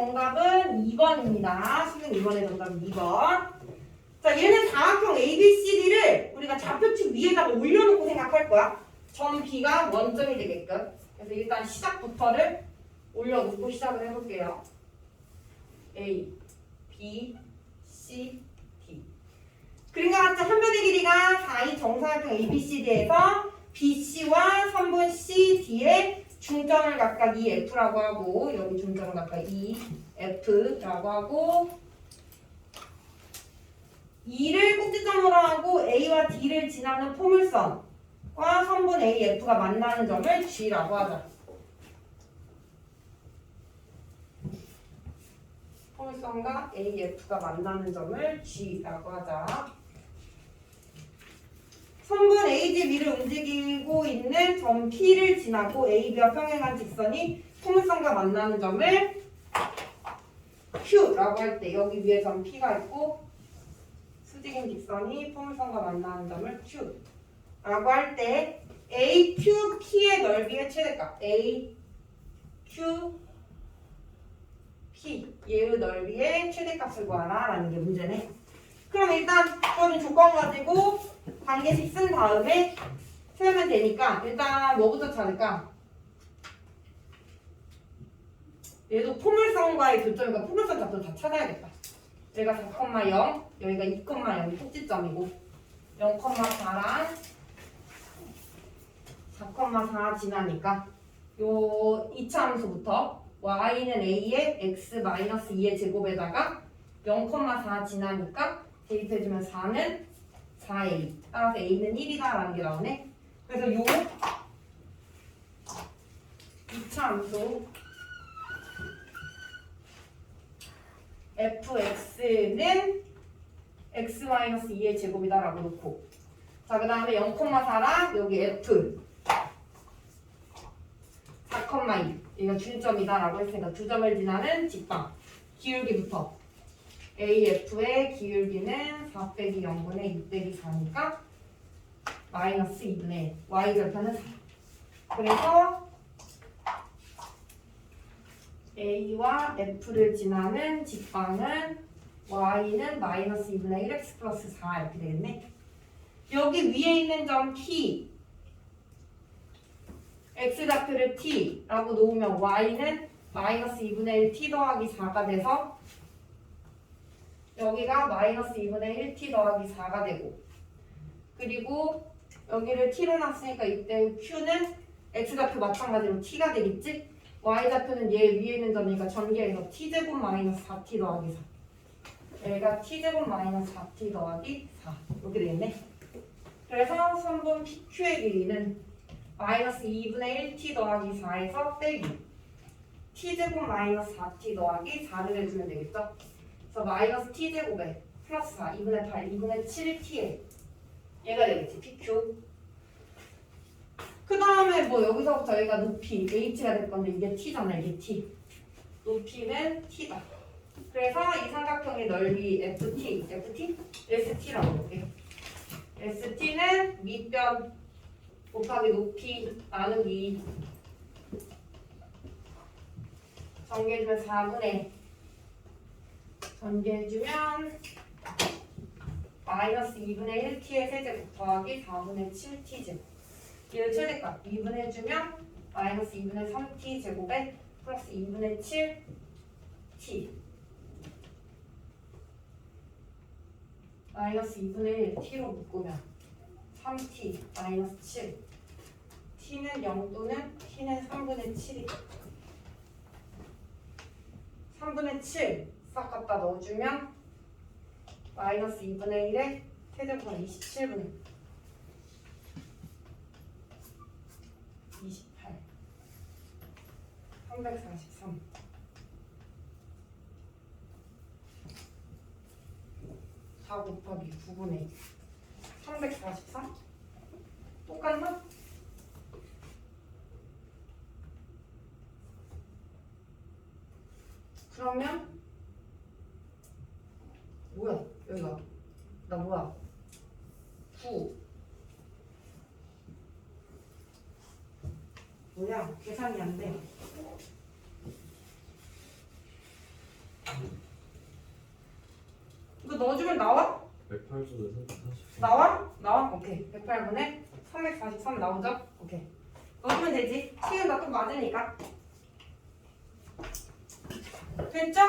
정답은 2번입니다. 수능 2번의 정답은 2번. 자, 얘는 사각형 ABCD를 우리가 좌표축 위에다가 올려놓고 생각할 거야. 점 B가 원점이 되게끔. 그래서 일단 시작부터를 올려놓고 시작을 해볼게요. A, B, C, D. 그림과 같이 한 변의 길이가 4인 정사각형 ABCD에서 BC와 선분 CD의 중점을 각각 EF라고 하고 여기 중점을 각각 EF라고 하고 2를 꼭지점으로 하고 A와 D를 지나는 포물선과 선분 AF가 만나는 점을 G라고 하자. 포물선과 AF가 만나는 점을 G라고 하자. 선분 위를 움직이고 있는 점 P를 지나고 AB와 평행한 직선이 포물선과 만나는 점을 Q라고 할 때 여기 위에 점 P가 있고 수직인 직선이 포물선과 만나는 점을 Q라고 할 때 A, Q, P의 넓이의 최대값 A, Q, P 얘의 넓이의 최대값을 구하라 라는 게 문제네. 그럼 일단 그거는 조건 가지고 관계식 쓴 다음에 세우면 되니까 일단 뭐부터 찾을까? 얘도 포물선과의 교점이니까 포물선 잡도 다 찾아야겠다. 여기가 4,0 여기가 2,0이 꼭지점이고 0,4랑 4,4 지나니까 요 2차 함수부터 y는 a의 x 2의 제곱에다가 0,4 지나니까 대입해주면 4는 4a 따라서 a는 1이다 라는 게 나오네 그래서 요 2차 함수 fx는 x-2의 제곱이다 라고 놓고. 자그 다음에 0,4랑 여기 f. 4,2 이거 중점이다 라고 했으니까 두 점을 지나는 직방. 기울기부터 AF의 기울기는 4 빼기 0분의 6 빼기 4니까 마이너스 2분의 Y절편은 4 그래서 A와 F를 지나는 직방은 Y는 마이너스 2분의 1x 플러스 4 이렇게 되겠네. 여기 위에 있는 점 P X좌표를 T라고 놓으면 Y는 마이너스 2분의 1 T 더하기 4가 돼서 여기가 마이너스 2분의 1t 더하기 4가 되고 그리고 여기를 t로 놨으니까 이때 q는 x좌표 마찬가지로 t가 되겠지? y좌표는 얘 위에 있는 점이니까 전개해서 t제곱 마이너스 4t 더하기 4 얘가 t제곱 마이너스 4t 더하기 4 이렇게 되겠네 그래서 선분 PQ의 길이는 마이너스 2분의 1t 더하기 4에서 빼기 t제곱 마이너스 4t 더하기 4를 해주면 되겠죠? 그래서 마이너스 t 제곱에 플러스 4, 2분의 8, 2분의 7t에 얘가 되겠지, pq. 그 다음에 뭐 여기서부터 여기가 높이 h가 될 건데 이게 t잖아, 이게 t. 높이는 t다. 그래서 이 삼각형의 넓이 ft, ft, st라고 볼게요. st는 밑변 곱하기 높이 나누기 전개해주면 4분의 전개해주면 마이너스 2분의 1t의 세제곱 더하기 4분의 7t 제곱. 얘를 최대값 2분의 해주면 마이너스 2분의 3t 제곱에 플러스 2분의 7t 마이너스 2분의 1 t로 묶으면 3t 마이너스 7 t는 0 또는 t는 3분의 7이. 3분의 7 싹 갖다 넣어주면 마이너스 2분의 1에 세제곱은 27분의 28 343 4 곱하기 9분의 343 똑같나? 그러면 뭐야 여기가 나 뭐야 9 뭐야 계산이 안돼 이거 넣어주면 나와? 108분에 343. 나와? 나와? 오케이. 108분에 343 나오죠? 오케이. 넣으면 되지. T는 다또 맞으니까. 됐죠?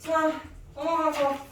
자, 넘어가서